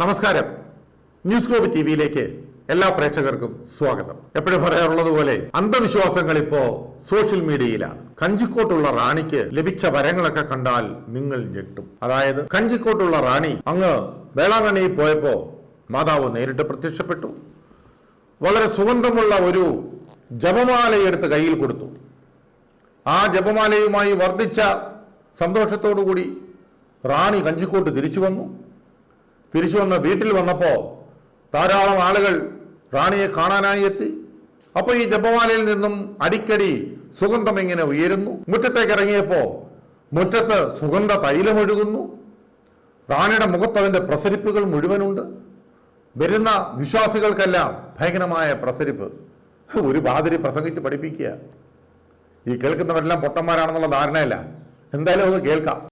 നമസ്കാരം. News globe T വിയിലേക്ക് എല്ലാ പ്രേക്ഷകർക്കും സ്വാഗതം. എപ്പോഴും പറയാറുള്ളത് പോലെ അന്ധവിശ്വാസങ്ങൾ ഇപ്പോ സോഷ്യൽ മീഡിയയിലാണ്. കഞ്ചിക്കോട്ടുള്ള റാണിക്ക് ലഭിച്ച വരങ്ങളൊക്കെ കണ്ടാൽ നിങ്ങൾ ഞെട്ടും. അതായത് കഞ്ചിക്കോട്ടുള്ള റാണി അങ്ങ് വേളാങ്കണ്ണിയിൽ പോയപ്പോ മാതാവ് നേരിട്ട് പ്രത്യക്ഷപ്പെട്ടു. വളരെ സുഗന്ധമുള്ള ഒരു ജപമാലയെടുത്ത് കയ്യിൽ കൊടുത്തു. ആ ജപമാലയുമായി വർദ്ധിച്ച സന്തോഷത്തോടുകൂടി റാണി കഞ്ചിക്കോട്ട് തിരിച്ചു വന്നു. തിരിച്ചു വന്ന് വീട്ടിൽ വന്നപ്പോൾ ധാരാളം ആളുകൾ റാണിയെ കാണാനായി എത്തി. അപ്പോൾ ഈ ജപമാലയിൽ നിന്നും അടിക്കടി സുഗന്ധം ഇങ്ങനെ ഉയരുന്നു. മുറ്റത്തേക്ക് ഇറങ്ങിയപ്പോൾ മുറ്റത്ത് സുഗന്ധ തൈലമൊഴുകുന്നു റാണിയുടെ മുഖത്ത് അതിന്റെ പ്രസരിപ്പുകൾ മുഴുവനുണ്ട്. വരുന്ന വിശ്വാസികൾക്കെല്ലാം ഭയങ്കരമായ പ്രസരിപ്പ്. ഒരു ബാതിരി പ്രസംഗിച്ച് പഠിപ്പിക്കുക. ഈ കേൾക്കുന്നവരെല്ലാം പൊട്ടന്മാരാണെന്നുള്ള ധാരണയല്ല. എന്തായാലും അത് കേൾക്കാം.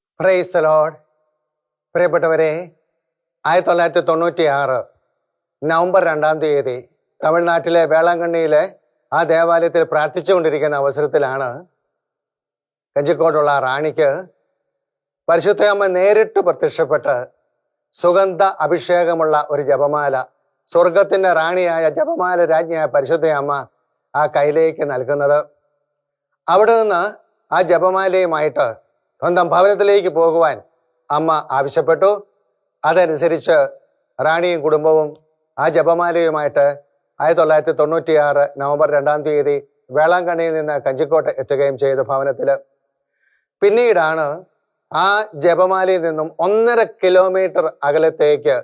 പ്രിയപ്പെട്ടവരെ ആയിരത്തി തൊള്ളായിരത്തി തൊണ്ണൂറ്റി ആറ് നവംബർ രണ്ടാം തീയതി തമിഴ്നാട്ടിലെ വേളാങ്കണ്ണിയിലെ ആ ദേവാലയത്തിൽ പ്രാർത്ഥിച്ചുകൊണ്ടിരിക്കുന്ന അവസരത്തിലാണ് കഞ്ചിക്കോടുള്ള റാണിക്ക് പരിശുദ്ധയമ്മ നേരിട്ട് പ്രത്യക്ഷപ്പെട്ട് സുഗന്ധ അഭിഷേകമുള്ള ഒരു ജപമാല സ്വർഗത്തിന്റെ റാണിയായ ജപമാല രാജ്ഞിയായ പരിശുദ്ധയമ്മ ആ കയ്യിലേക്ക് നൽകുന്നത്. അവിടെ നിന്ന് ആ ജപമാലയുമായിട്ട് സ്വന്തം ഭവനത്തിലേക്ക് പോകുവാൻ അമ്മ ആവശ്യപ്പെട്ടു. അതനുസരിച്ച് റാണിയും കുടുംബവും ആ ജപമാലയുമായിട്ട് ആയിരത്തി തൊള്ളായിരത്തി തൊണ്ണൂറ്റി ആറ് നവംബർ രണ്ടാം തീയതി വേളാങ്കണ്ണിയിൽ നിന്ന് കഞ്ചിക്കോട്ട് എത്തുകയും ചെയ്തു ഭവനത്തിൽ പിന്നീടാണ് ആ ജപമാലയിൽ നിന്നും ഒന്നര കിലോമീറ്റർ അകലത്തേക്ക്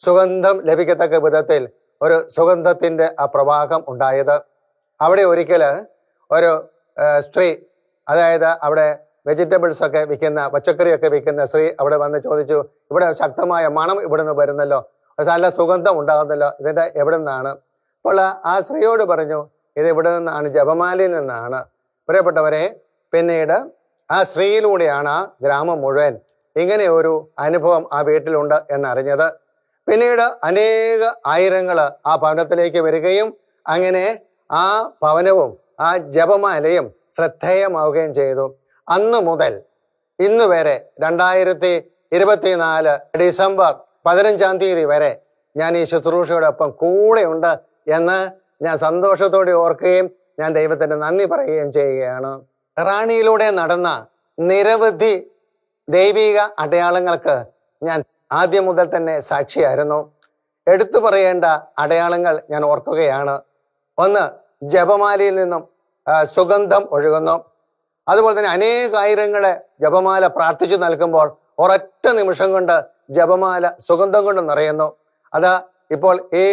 സുഗന്ധം ലഭിക്കത്തക്ക വിധത്തിൽ ഒരു സുഗന്ധത്തിന്റെ ആ പ്രവാഹം ഉണ്ടായത്. അവിടെ ഒരിക്കൽ ഒരു സ്ത്രീ അതായത് അവിടെ വെജിറ്റബിൾസ് ഒക്കെ വിൽക്കുന്ന പച്ചക്കറിയൊക്കെ വിൽക്കുന്ന സ്ത്രീ അവിടെ വന്ന് ചോദിച്ചു ഇവിടെ ശക്തമായ മണം ഇവിടെ നിന്ന് വരുന്നല്ലോ? നല്ല സുഗന്ധം ഉണ്ടാകുന്നല്ലോ? ഇതിന്റെ എവിടെ നിന്നാണ് അപ്പോൾ ആ സ്ത്രീയോട് പറഞ്ഞു ഇത് ഇവിടെ നിന്നാണ് ജപമാലയിൽ നിന്നാണ്. പ്രിയപ്പെട്ടവരെ പിന്നീട് ആ സ്ത്രീയിലൂടെയാണ് ആ ഗ്രാമം മുഴുവൻ ഇങ്ങനെ ഒരു അനുഭവം ആ വീട്ടിലുണ്ട് എന്നറിഞ്ഞത്. പിന്നീട് അനേക ആയിരങ്ങൾ ആ ഭവനത്തിലേക്ക് വരികയും അങ്ങനെ ആ ഭവനവും ആ ജപമാലയും ശ്രദ്ധേയമാവുകയും ചെയ്തു. അന്ന് മുതൽ ഇന്ന് വരെ രണ്ടായിരത്തി ഇരുപത്തിനാല് ഡിസംബർ പതിനഞ്ചാം തീയതി വരെ ഞാൻ ഈ ശുശ്രൂഷയോടൊപ്പം കൂടെയുണ്ട് എന്ന് ഞാൻ സന്തോഷത്തോടെ ഓർക്കുകയും ഞാൻ ദൈവത്തിന് നന്ദി പറയുകയും ചെയ്യുകയാണ്. റാണിയിലൂടെ നടന്ന നിരവധി ദൈവിക അടയാളങ്ങൾക്ക് ഞാൻ ആദ്യം മുതൽ തന്നെ സാക്ഷിയായിരുന്നു. എടുത്തു പറയേണ്ട അടയാളങ്ങൾ ഞാൻ ഓർക്കുകയാണ്. ഒന്ന് ജപമാലയിൽ നിന്നും സുഗന്ധം ഒഴുകുന്നു. അതുപോലെ തന്നെ അനേകായിരങ്ങളെ ജപമാല പ്രാർത്ഥിച്ചു നൽകുമ്പോൾ ഒരൊറ്റ നിമിഷം കൊണ്ട് ജപമാല സുഗന്ധം കൊണ്ട് നിറയുന്നു. അത് ഇപ്പോൾ ഈ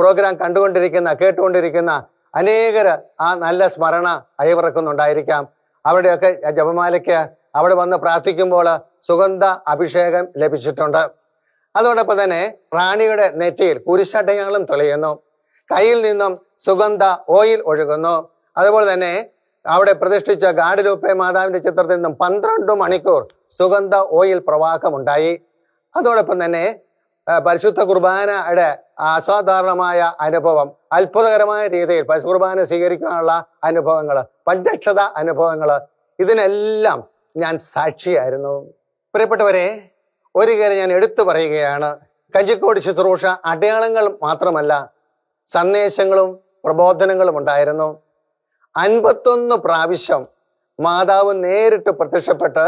പ്രോഗ്രാം കണ്ടുകൊണ്ടിരിക്കുന്ന കേട്ടുകൊണ്ടിരിക്കുന്ന അനേകർ ആ നല്ല സ്മരണ അയവിറക്കുന്നുണ്ടായിരിക്കാം. അവിടെയൊക്കെ ജപമാലയ്ക്ക് അവിടെ വന്ന് പ്രാർത്ഥിക്കുമ്പോൾ സുഗന്ധ അഭിഷേകം ലഭിച്ചിട്ടുണ്ട്. അതോടൊപ്പം തന്നെ റാണിയുടെ നെറ്റിയിൽ കുരിശടയങ്ങളും തെളിയുന്നു. കയ്യിൽ നിന്നും സുഗന്ധ ഓയിൽ ഒഴുകുന്നു. അതുപോലെ തന്നെ അവിടെ പ്രതിഷ്ഠിച്ച ഗാഡിലൂപ്പെ മാതാവിന്റെ ചിത്രത്തിൽ നിന്നും പന്ത്രണ്ട് മണിക്കൂർ സുഗന്ധ ഓയിൽ പ്രവാഹമുണ്ടായി. അതോടൊപ്പം തന്നെ പരിശുദ്ധ കുർബാനയുടെ അസാധാരണമായ അനുഭവം അത്ഭുതകരമായ രീതിയിൽ പരിശുദ്ധ കുർബാന സ്വീകരിക്കാനുള്ള അനുഭവങ്ങൾ പഞ്ചക്ഷത അനുഭവങ്ങൾ ഇതിനെല്ലാം ഞാൻ സാക്ഷിയായിരുന്നു. പ്രിയപ്പെട്ടവരെ ഒരു കാര്യം ഞാൻ എടുത്തു പറയുകയാണ്. കഞ്ചിക്കോട് ശുശ്രൂഷ അടയാളങ്ങൾ മാത്രമല്ല സന്ദേശങ്ങളും പ്രബോധനങ്ങളും ഉണ്ടായിരുന്നു. അൻപത്തൊന്ന് പ്രാവശ്യം മാതാവ് നേരിട്ട് പ്രത്യക്ഷപ്പെട്ട്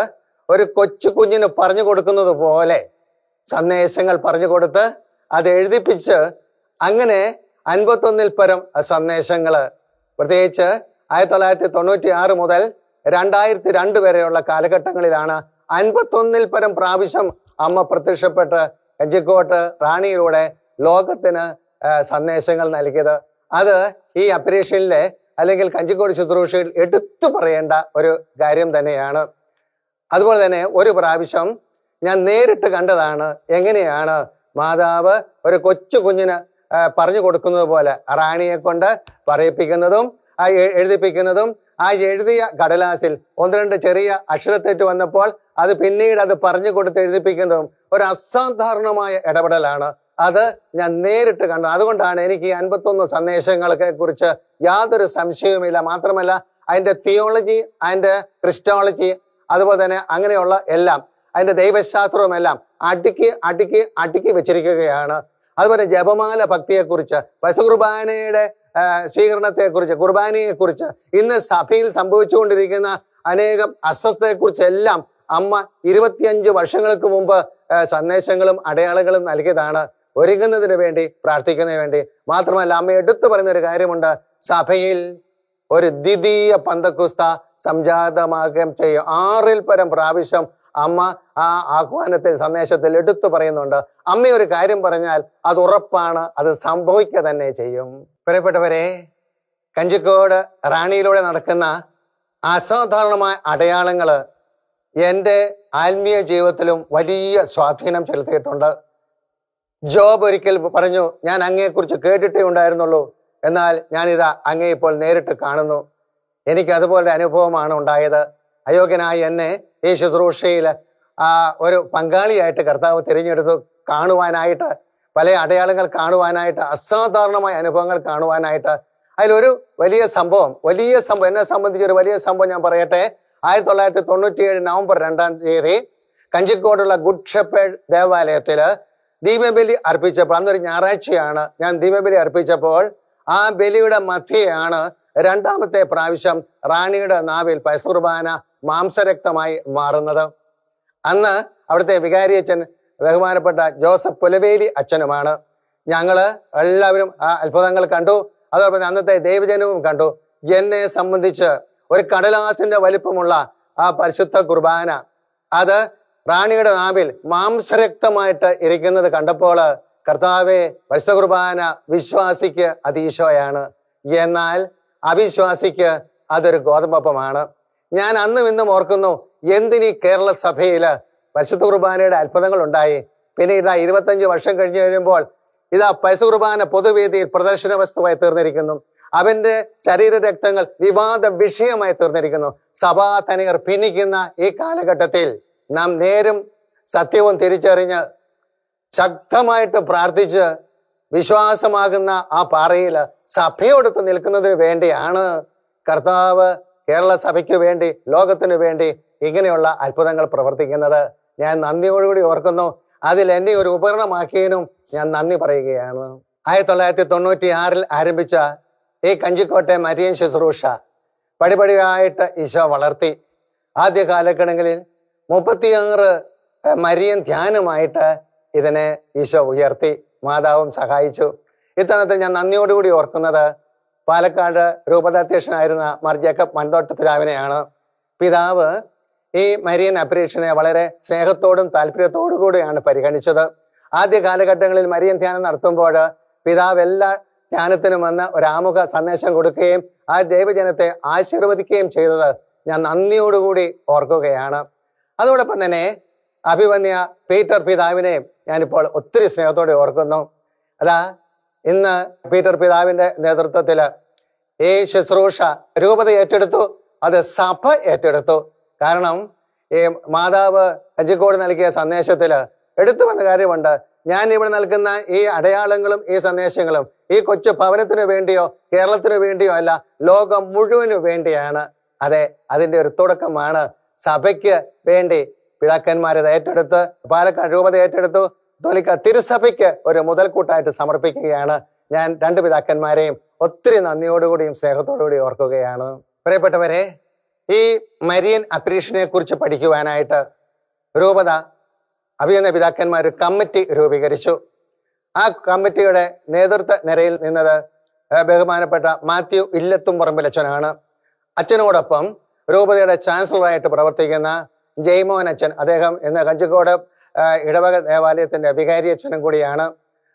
ഒരു കൊച്ചു കുഞ്ഞിന് പറഞ്ഞു കൊടുക്കുന്നത് പോലെ സന്ദേശങ്ങൾ പറഞ്ഞു കൊടുത്ത് അത് എഴുതിപ്പിച്ച് അങ്ങനെ അൻപത്തൊന്നിൽ പരം സന്ദേശങ്ങൾ പ്രത്യേകിച്ച് ആയിരത്തി തൊള്ളായിരത്തി തൊണ്ണൂറ്റി ആറ് മുതൽ രണ്ടായിരത്തി രണ്ട് വരെയുള്ള കാലഘട്ടങ്ങളിലാണ് അൻപത്തൊന്നിൽ പരം പ്രാവശ്യം അമ്മ പ്രത്യക്ഷപ്പെട്ട് കഞ്ചിക്കോട്ട് റാണിയിലൂടെ ലോകത്തിന് സന്ദേശങ്ങൾ നൽകിയത്. അത് ഈ അപ്പരീഷനിലെ അല്ലെങ്കിൽ കഞ്ചിക്കോട് ശുശ്രൂഷയിൽ എടുത്തു പറയേണ്ട ഒരു കാര്യം തന്നെയാണ്. അതുപോലെ തന്നെ ഒരു പ്രാവശ്യം ഞാൻ നേരിട്ട് കണ്ടതാണ് എങ്ങനെയാണ് മാതാവ് ഒരു കൊച്ചു കുഞ്ഞിന് പറഞ്ഞു കൊടുക്കുന്നത് പോലെ റാണിയെ കൊണ്ട് പറയിപ്പിക്കുന്നതും ആ എഴുതിപ്പിക്കുന്നതും ആ എഴുതിയ കടലാസിൽ ഒന്ന് രണ്ട് ചെറിയ അക്ഷരത്തെറ്റ് വന്നപ്പോൾ അത് പിന്നീട് അത് പറഞ്ഞു കൊടുത്ത് എഴുതിപ്പിക്കുന്നതും ഒരു അസാധാരണമായ ഇടപെടലാണ് അത് ഞാൻ നേരിട്ട് കണ്ടു. അതുകൊണ്ടാണ് എനിക്ക് ഈ അൻപത്തൊന്ന് സന്ദേശങ്ങളൊക്കെ കുറിച്ച് യാതൊരു സംശയവുമില്ല. മാത്രമല്ല അതിന്റെ തിയോളജി അതിന്റെ ക്രിസ്റ്റോളജി അതുപോലെ തന്നെ അങ്ങനെയുള്ള എല്ലാം അതിന്റെ ദൈവശാസ്ത്രവും എല്ലാം അടുക്കി അടുക്കി അടുക്കി വെച്ചിരിക്കുകയാണ്. അതുപോലെ ജപമാല ഭക്തിയെക്കുറിച്ച് പശുകുർബാനയുടെ സ്വീകരണത്തെക്കുറിച്ച് കുർബാനയെക്കുറിച്ച് ഇന്ന് സഭയിൽ സംഭവിച്ചുകൊണ്ടിരിക്കുന്ന അനേകം അസ്വസ്ഥതയെക്കുറിച്ചെല്ലാം അമ്മ ഇരുപത്തിയഞ്ച് വർഷങ്ങൾക്ക് മുമ്പ് സന്ദേശങ്ങളും അടയാളങ്ങളും നൽകിയതാണ്. ഒരുങ്ങുന്നതിന് വേണ്ടി പ്രാർത്ഥിക്കുന്നതിന് വേണ്ടി മാത്രമല്ല അമ്മ എടുത്തു പറയുന്ന ഒരു കാര്യമുണ്ട്. സഭയിൽ ഒരു ദ്വിതീയ പന്തക്കുസ്ത സംജാതമാകുകയും ചെയ്യും. ആറിൽ പരം പ്രാവശ്യം അമ്മ ആ ആഹ്വാനത്തിൽ സന്ദേശത്തിൽ എടുത്തു പറയുന്നുണ്ട്. അമ്മ ഒരു കാര്യം പറഞ്ഞാൽ അത് ഉറപ്പാണ് അത് സംഭവിക്കുക തന്നെ ചെയ്യും. പ്രിയപ്പെട്ടവരെ കഞ്ചിക്കോട് റാണിയിലൂടെ നടക്കുന്ന അസാധാരണമായ അടയാളങ്ങൾ എന്റെ ആത്മീയ ജീവിതത്തിലും വലിയ സ്വാധീനം ചെലുത്തിയിട്ടുണ്ട്. ജോബ് ഒരിക്കൽ പറഞ്ഞു ഞാൻ അങ്ങയെക്കുറിച്ച് കേട്ടിട്ടേ ഉണ്ടായിരുന്നുള്ളൂ. എന്നാൽ ഞാനിത് അങ്ങേ ഇപ്പോൾ നേരിട്ട് കാണുന്നു. എനിക്ക് അതുപോലെ അനുഭവമാണ് ഉണ്ടായത്. അയോഗ്യനായി എന്നെ ഈ ശുശ്രൂഷയിൽ ആ ഒരു പങ്കാളിയായിട്ട് കർത്താവ് തിരഞ്ഞെടുത്തു. കാണുവാനായിട്ട് പല അടയാളങ്ങൾ കാണുവാനായിട്ട് അസാധാരണമായ അനുഭവങ്ങൾ കാണുവാനായിട്ട്. അതിലൊരു വലിയ സംഭവം വലിയ സംഭവം എന്നെ സംബന്ധിച്ച് ഒരു വലിയ സംഭവം ഞാൻ പറയട്ടെ. ആയിരത്തി തൊള്ളായിരത്തി തൊണ്ണൂറ്റി ഏഴ് നവംബർ രണ്ടാം തീയതി കഞ്ചിക്കോടുള്ള ഗുഡ് ഷെപ്പേഡ് ദേവാലയത്തിൽ ദീപബലി അർപ്പിച്ചപ്പോൾ അന്നൊരു ഞായറാഴ്ചയാണ്. ഞാൻ ദീപബലി അർപ്പിച്ചപ്പോൾ ആ ബലിയുടെ മധ്യയാണ് രണ്ടാമത്തെ പ്രാവശ്യം റാണിയുടെ നാവിൽ പൈസുർബാന മാംസരക്തമായി മാറുന്നത്. അന്ന് അവിടുത്തെ വികാരി അച്ഛൻ ബഹുമാനപ്പെട്ട ജോസഫ് പുലവേലി അച്ഛനുമാണ്. ഞങ്ങൾ എല്ലാവരും ആ അത്ഭുതങ്ങൾ കണ്ടു. അതോടൊപ്പം അന്നത്തെ ദൈവജനവും കണ്ടു. എന്നെ സംബന്ധിച്ച് ഒരു കടലാസിന്റെ വലിപ്പമുള്ള ആ പരിശുദ്ധ കുർബാന. അത് റാണിയുടെ നാവിൽ മാംസരക്തമായിട്ട് ഇരിക്കുന്നത് കണ്ടപ്പോൾ കർത്താവെ പരിശുദ്ധ കുർബാന വിശ്വാസിക്ക് അതീശോയാണ് എന്നാൽ അവിശ്വാസിക്ക് അതൊരു ഗോതമ്പപ്പമാണ്. ഞാൻ അന്നും ഇന്നും ഓർക്കുന്നു എന്തിനി കേരള സഭയിൽ പരിശുദ്ധ കുർബാനയുടെ അത്ഭുതങ്ങൾ ഉണ്ടായി? പിന്നെ ഇതാ ഇരുപത്തഞ്ച് വർഷം കഴിഞ്ഞു കഴിയുമ്പോൾ ഇതാ പരിശുദ്ധ കുർബാന പൊതുവേദിയിൽ പ്രദർശന വസ്തുവായി തീർന്നിരിക്കുന്നു. അവന്റെ ശരീര രക്തങ്ങൾ വിവാദ വിഷയമായി തീർന്നിരിക്കുന്നു. സഭാതനികർ ഭിന്നിക്കുന്ന ഈ കാലഘട്ടത്തിൽ നാം നേരും സത്യവും തിരിച്ചറിഞ്ഞ് ശക്തമായിട്ട് പ്രാർത്ഥിച്ച് വിശ്വാസമാകുന്ന ആ പാറയിൽ സഭയോടൊത്ത് നിൽക്കുന്നതിന് വേണ്ടിയാണ് കർത്താവ് കേരള സഭയ്ക്ക് വേണ്ടി ലോകത്തിനു വേണ്ടി ഇങ്ങനെയുള്ള അത്ഭുതങ്ങൾ പ്രവർത്തിക്കുന്നത്. ഞാൻ നന്ദിയോടുകൂടി ഓർക്കുന്നു. അതിൽ എന്നെ ഒരു ഉപകരണമാക്കിയതിനും ഞാൻ നന്ദി പറയുകയാണ്. ആയിരത്തി തൊള്ളായിരത്തി തൊണ്ണൂറ്റി ആറിൽ ആരംഭിച്ച ഈ കഞ്ചിക്കോട്ടെ മരിയൻ ശുശ്രൂഷ പടിപടിയായിട്ട് ഈശോ വളർത്തി. ആദ്യ കാലഘട്ടങ്ങളിൽ മുപ്പത്തിയാറ് മരിയൻ ധ്യാനമായിട്ട് ഇതിനെ ഈശോ ഉയർത്തി മാതാവും സഹായിച്ചു. ഇത്തരത്തിൽ ഞാൻ നന്ദിയോടുകൂടി ഓർക്കുന്നത് പാലക്കാട് രൂപതാധ്യക്ഷനായിരുന്ന മാർ ജേക്കബ് മൺതോട്ട് പിതാവിനെയാണ് പിതാവ് ഈ മരിയൻ അപരീക്ഷനെ വളരെ സ്നേഹത്തോടും താല്പര്യത്തോടു കൂടിയാണ് പരിഗണിച്ചത്. ആദ്യ കാലഘട്ടങ്ങളിൽ മരിയൻ ധ്യാനം നടത്തുമ്പോൾ പിതാവ് എല്ലാ ധ്യാനത്തിനും വന്ന് ഒരു ആമുഖ സന്ദേശം കൊടുക്കുകയും ആ ദൈവജനത്തെ ആശീർവദിക്കുകയും ചെയ്തത് ഞാൻ നന്ദിയോടുകൂടി ഓർക്കുകയാണ്. അതോടൊപ്പം തന്നെ അഭിമന്യ പീറ്റർ പിതാവിനെ ഞാനിപ്പോൾ ഒത്തിരി സ്നേഹത്തോടെ ഓർക്കുന്നു. അതാ ഇന്ന് പീറ്റർ പിതാവിന്റെ നേതൃത്വത്തിൽ ഈ ശുശ്രൂഷ രൂപത ഏറ്റെടുത്തു അത് സഭ ഏറ്റെടുത്തു. കാരണം ഈ മാതാവ് കഞ്ചിക്കോട് നൽകിയ സന്ദേശത്തിൽ എടുത്തു വന്ന കാര്യമുണ്ട്. ഞാൻ ഇവിടെ നൽകുന്ന ഈ അടയാളങ്ങളും ഈ സന്ദേശങ്ങളും ഈ കൊച്ചു ഭവനത്തിന് വേണ്ടിയോ കേരളത്തിന് വേണ്ടിയോ അല്ല ലോകം മുഴുവനു വേണ്ടിയാണ്. അതെ അതിന്റെ ഒരു തുടക്കമാണ് സഭയ്ക്ക് വേണ്ടി പിതാക്കന്മാരത് ഏറ്റെടുത്ത് പാലക്കാട് രൂപത ഏറ്റെടുത്തു. തൊലിക്ക തിരുസഭയ്ക്ക് ഒരു മുതൽക്കൂട്ടായിട്ട് സമർപ്പിക്കുകയാണ്. ഞാൻ രണ്ട് പിതാക്കന്മാരെയും ഒത്തിരി നന്ദിയോടുകൂടിയും സ്നേഹത്തോടുകൂടി ഓർക്കുകയാണ്. പ്രിയപ്പെട്ടവരെ ഈ മരിയൻ അപ്രീഷനെ കുറിച്ച് പഠിക്കുവാനായിട്ട് രൂപത അഭിയന്ന പിതാക്കന്മാർ ഒരു കമ്മിറ്റി രൂപീകരിച്ചു. ആ കമ്മിറ്റിയുടെ നേതൃത്വ നിരയിൽ നിന്നത് ബഹുമാനപ്പെട്ട മാത്യു ഇല്ലത്തും പറമ്പിലച്ചനാണ് അച്ഛനോടൊപ്പം രൂപതയുടെ ചാൻസലറായിട്ട് പ്രവർത്തിക്കുന്ന ജയ്മോഹൻ അച്ഛൻ. അദ്ദേഹം ഇന്ന് കഞ്ചിക്കോട് ഇടവക ദേവാലയത്തിന്റെ വികാരി അച്ഛനും കൂടിയാണ്.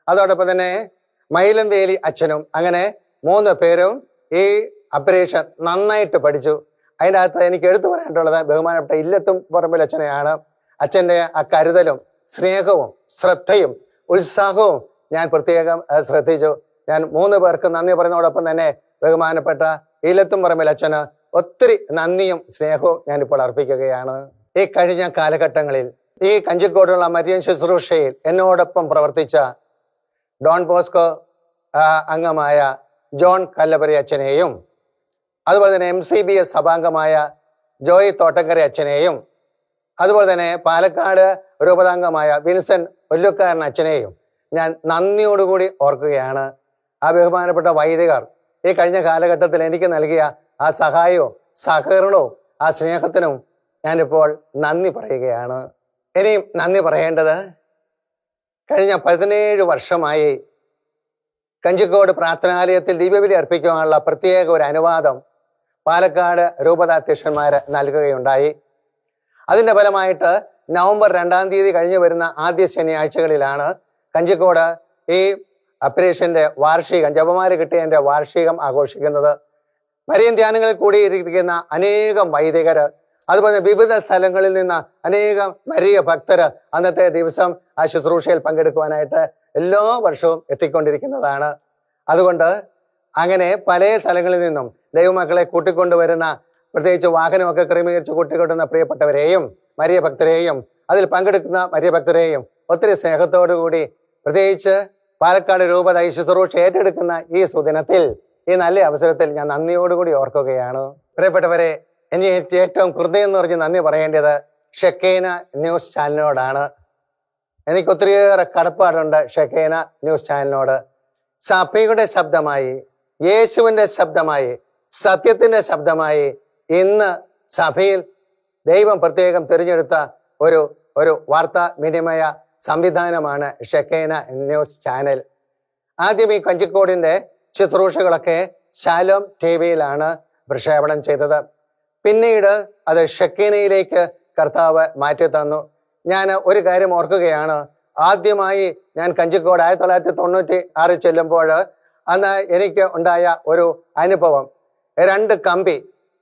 അതോടൊപ്പം തന്നെ മയിലംവേലി അച്ഛനും. അങ്ങനെ മൂന്ന് പേരും ഈ അപരീക്ഷ നന്നായിട്ട് പഠിച്ചു. അതിന്റെ അകത്ത് എനിക്ക് എടുത്തു പറയാനുള്ളത് ബഹുമാനപ്പെട്ട ഇല്ലത്തും പറമ്പിൽ അച്ഛനെയാണ്. അച്ഛന്റെ ആ കരുതലും സ്നേഹവും ശ്രദ്ധയും ഉത്സാഹവും ഞാൻ പ്രത്യേകം ശ്രദ്ധിച്ചു. ഞാൻ മൂന്ന് പേർക്ക് നന്ദി പറയുന്നതോടൊപ്പം തന്നെ ബഹുമാനപ്പെട്ട ഇല്ലത്തും പറമ്പിൽ അച്ഛന് ഒത്തിരി നന്ദിയും സ്നേഹവും ഞാനിപ്പോൾ അർപ്പിക്കുകയാണ്. ഈ കഴിഞ്ഞ കാലഘട്ടങ്ങളിൽ ഈ കഞ്ചിക്കോടുള്ള മരിയൻ ശുശ്രൂഷയിൽ എന്നോടൊപ്പം പ്രവർത്തിച്ച ഡോൺ ബോസ്കോ അംഗമായ ജോൺ കല്ലപരി അച്ഛനെയും അതുപോലെ തന്നെ എം സി ബി എസ് സഭാംഗമായ ജോയി തോട്ടങ്കര അച്ഛനെയും അതുപോലെ തന്നെ പാലക്കാട് രൂപതാംഗമായ വിൻസെന്റ് ഒല്ലുക്കാരൻ അച്ഛനെയും ഞാൻ നന്ദിയോടുകൂടി ഓർക്കുകയാണ്. ആ ബഹുമാനപ്പെട്ട വൈദികർ ഈ കഴിഞ്ഞ കാലഘട്ടത്തിൽ എനിക്ക് നൽകിയ ആ സഹായവും സഹകരണവും ആ സ്നേഹത്തിനും ഞാനിപ്പോൾ നന്ദി പറയുകയാണ്. ഇനിയും നന്ദി പറയേണ്ടത് കഴിഞ്ഞ പതിനേഴ് വർഷമായി കഞ്ചിക്കോട് പ്രാർത്ഥനാലയത്തിൽ ദിവ്യബലി അർപ്പിക്കുവാനുള്ള പ്രത്യേക ഒരു അനുവാദം പാലക്കാട് രൂപതാധ്യക്ഷന്മാർ നൽകുകയുണ്ടായി. അതിന്റെ ഫലമായിട്ട് നവംബർ രണ്ടാം തീയതി കഴിഞ്ഞു വരുന്ന ആദ്യ ശനിയാഴ്ചകളിലാണ് കഞ്ചിക്കോട് ഈ അപ്രേഷന്റെ വാർഷികം ജപമാര് കിട്ടിയതിന്റെ വാർഷികം ആഘോഷിക്കുന്നത്. മരിയൻ ധ്യാനങ്ങളിൽ കൂടിയിരിക്കുന്ന അനേകം വൈദികര് അതുപോലെ വിവിധ സ്ഥലങ്ങളിൽ നിന്ന് അനേകം മരിയ ഭക്തര് അന്നത്തെ ദിവസം ആ ശുശ്രൂഷയിൽ പങ്കെടുക്കുവാനായിട്ട് എല്ലാ വർഷവും എത്തിക്കൊണ്ടിരിക്കുന്നതാണ്. അതുകൊണ്ട് അങ്ങനെ പല സ്ഥലങ്ങളിൽ നിന്നും ദൈവമക്കളെ കൂട്ടിക്കൊണ്ടുവരുന്ന പ്രത്യേകിച്ച് വാഹനമൊക്കെ ക്രമീകരിച്ച് കൂട്ടിക്കൊണ്ടുവന്ന പ്രിയപ്പെട്ടവരെയും മരിയ ഭക്തരെയും അതിൽ പങ്കെടുക്കുന്ന മരിയ ഭക്തരെയും ഒത്തിരി സ്നേഹത്തോടു കൂടി പ്രത്യേകിച്ച് പാലക്കാട് രൂപത ഈ ശുശ്രൂഷ ഏറ്റെടുക്കുന്ന ഈ സുദിനത്തിൽ ഈ നല്ല അവസരത്തിൽ ഞാൻ നന്ദിയോടുകൂടി ഓർക്കുകയാണ്. പ്രിയപ്പെട്ടവരെ എനിക്ക് ഏറ്റവും ഹൃദയം എന്ന് പറഞ്ഞ് നന്ദി പറയേണ്ടത് ഷെക്കേന ന്യൂസ് ചാനലിനോടാണ്. എനിക്ക് ഒത്തിരിയേറെ കടപ്പാടുണ്ട് ഷെക്കേന ന്യൂസ് ചാനലിനോട്. സഭയുടെ ശബ്ദമായി യേശുവിന്റെ ശബ്ദമായി സത്യത്തിന്റെ ശബ്ദമായി ഇന്ന് സഭയിൽ ദൈവം പ്രത്യേകം തിരഞ്ഞെടുത്ത ഒരു ഒരു വാർത്താ വിനിമയ സംവിധാനമാണ് ഷെക്കേന ന്യൂസ് ചാനൽ. ആദ്യം ഈ കഞ്ചിക്കോടിന്റെ ശുശ്രൂഷകളൊക്കെ ശാലോം ടി വിയിലാണ് പ്രക്ഷേപണം ചെയ്തത്. പിന്നീട് അത് ഷക്കീനയിലേക്ക് കർത്താവ് മാറ്റി തന്നു. ഞാൻ ഒരു കാര്യം ഓർക്കുകയാണ്. ആദ്യമായി ഞാൻ കഞ്ചിക്കോട് ആയിരത്തി തൊള്ളായിരത്തി തൊണ്ണൂറ്റി ആറിൽ ചെല്ലുമ്പോൾ അന്ന് എനിക്ക് ഉണ്ടായ ഒരു അനുഭവം. രണ്ട് കമ്പി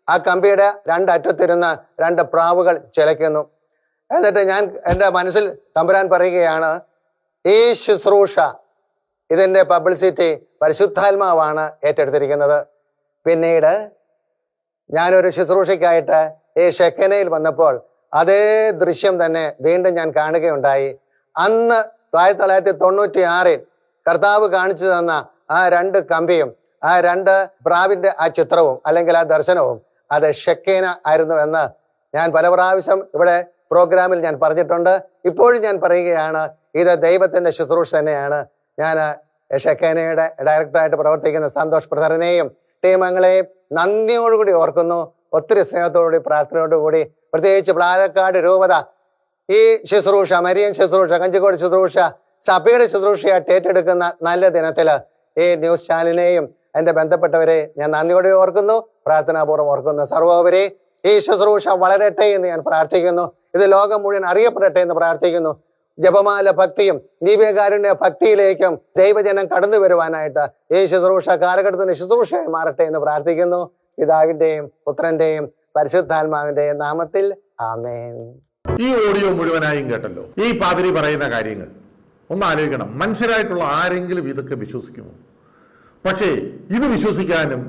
ആ കമ്പിയുടെ രണ്ട് അറ്റത്തിരുന്ന് രണ്ട് പ്രാവുകൾ ചിലയ്ക്കുന്നു എന്നിട്ട് ഞാൻ എന്റെ മനസ്സിൽ തമ്പുരാൻ പറയുകയാണ് ഈ ശുശ്രൂഷ ഇതിന്റെ പബ്ലിസിറ്റി പരിശുദ്ധാത്മാവാണ് ഏറ്റെടുത്തിരിക്കുന്നത്. പിന്നീട് ഞാനൊരു ശുശ്രൂഷയ്ക്കായിട്ട് ഈ ഷെക്കനയിൽ വന്നപ്പോൾ അതേ ദൃശ്യം തന്നെ വീണ്ടും ഞാൻ കാണുകയുണ്ടായി. അന്ന് ആയിരത്തി തൊള്ളായിരത്തി തൊണ്ണൂറ്റി ആറിൽ കർത്താവ് കാണിച്ചു തന്ന ആ രണ്ട് കമ്പിയും ആ രണ്ട് പ്രാവിന്റെ ആ ചിത്രവും അല്ലെങ്കിൽ ആ ദർശനവും അത് ഷെക്കേന ആയിരുന്നു എന്ന് ഞാൻ പല പ്രാവശ്യം ഇവിടെ പ്രോഗ്രാമിൽ ഞാൻ പറഞ്ഞിട്ടുണ്ട്. ഇപ്പോഴും ഞാൻ പറയുകയാണ് ഇത് ദൈവത്തിന്റെ ശുശ്രൂഷ തന്നെയാണ്. ഞാൻ യശക്കേനയുടെ ഡയറക്ടറായിട്ട് പ്രവർത്തിക്കുന്ന സന്തോഷ് പ്രധാനെയും ടീം അംഗങ്ങളെയും നന്ദിയോടുകൂടി ഓർക്കുന്നു. ഒത്തിരി സ്നേഹത്തോടുകൂടി പ്രാർത്ഥനയോടുകൂടി. പ്രത്യേകിച്ച് പാലക്കാട് രൂപത. ഈ ശുശ്രൂഷ മരിയൻ ശുശ്രൂഷ കഞ്ചിക്കോട് ശുശ്രൂഷ സഭയുടെ ശുശ്രൂഷയായിട്ട് ഏറ്റെടുക്കുന്ന നല്ല ദിനത്തിൽ ഈ ന്യൂസ് ചാനലിനെയും അതിന്റെ ബന്ധപ്പെട്ടവരെ ഞാൻ നന്ദിയോടെ ഓർക്കുന്നു പ്രാർത്ഥനാപൂർവം ഓർക്കുന്നു. സർവോപരി ഈ ശുശ്രൂഷ വളരട്ടെ എന്ന് ഞാൻ പ്രാർത്ഥിക്കുന്നു. ഇത് ലോകം മുഴുവൻ അറിയപ്പെടട്ടെ എന്ന് പ്രാർത്ഥിക്കുന്നു. ജപമാല ഭക്തിയും ദിവ്യകാരുണ്യ ഭക്തിയിലേക്കും ദൈവജനം കടന്നു വരുവാനായിട്ട് ഈ ശുശ്രൂഷ കാലഘട്ടത്തിന് ശുശ്രൂഷയായി മാറട്ടെ എന്ന് പ്രാർത്ഥിക്കുന്നു. പിതാവിന്റെയും പുത്രന്റെയും പരിശുദ്ധാത്മാവിന്റെയും നാമത്തിൽ ആമേൻ. ഈ ഓഡിയോ മുഴുവനായും കേട്ടല്ലോ. ഈ പാതിരി പറയുന്ന കാര്യങ്ങൾ ഒന്ന് ആലോചിക്കണം. മനുഷ്യരായിട്ടുള്ള ആരെങ്കിലും ഇതൊക്കെ വിശ്വസിക്കുമോ? പക്ഷേ ഇത് വിശ്വസിക്കാനും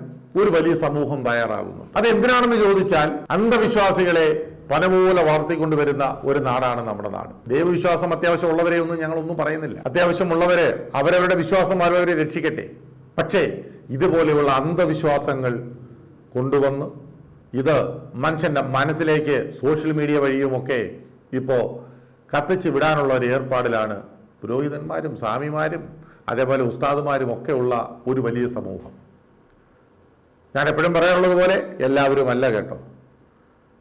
ഒരു വലിയ സമൂഹം തയ്യാറാകുന്നു. അത് എന്തിനാണെന്ന് ചോദിച്ചാൽ അന്ധവിശ്വാസികളെ പനപോലെ വളർത്തിക്കൊണ്ടുവരുന്ന ഒരു നാടാണ് നമ്മുടെ നാട്. ദൈവവിശ്വാസം അത്യാവശ്യമുള്ളവരെ ഒന്നും ഞങ്ങളൊന്നും പറയുന്നില്ല. അത്യാവശ്യമുള്ളവരെ അവരവരുടെ വിശ്വാസം അവരവരെ രക്ഷിക്കട്ടെ. പക്ഷേ ഇതുപോലെയുള്ള അന്ധവിശ്വാസങ്ങൾ കൊണ്ടുവന്ന് ഇത് മനുഷ്യന്റെ മനസ്സിലേക്ക് സോഷ്യൽ മീഡിയ വഴിയുമൊക്കെ ഇപ്പോൾ കത്തിച്ച് വിടാനുള്ള ഒരു ഏർപ്പാടിലാണ് പുരോഹിതന്മാരും സ്വാമിമാരും അതേപോലെ ഉസ്താദുമാരും ഒക്കെ ഉള്ള ഒരു വലിയ സമൂഹം. ഞാൻ എപ്പോഴും പറയാറുള്ളത് പോലെ എല്ലാവരും അല്ല കേട്ടോ.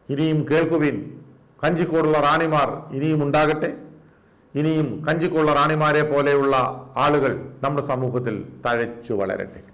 ഇനിയും കേൾക്കുവിൻ. കഞ്ചിക്കോടുള്ള റാണിമാർ ഇനിയും ഉണ്ടാകട്ടെ. ഇനിയും കഞ്ചിക്കോടുള്ള റാണിമാരെ പോലെയുള്ള ആളുകൾ നമ്മുടെ സമൂഹത്തിൽ തഴച്ചു വളരട്ടെ.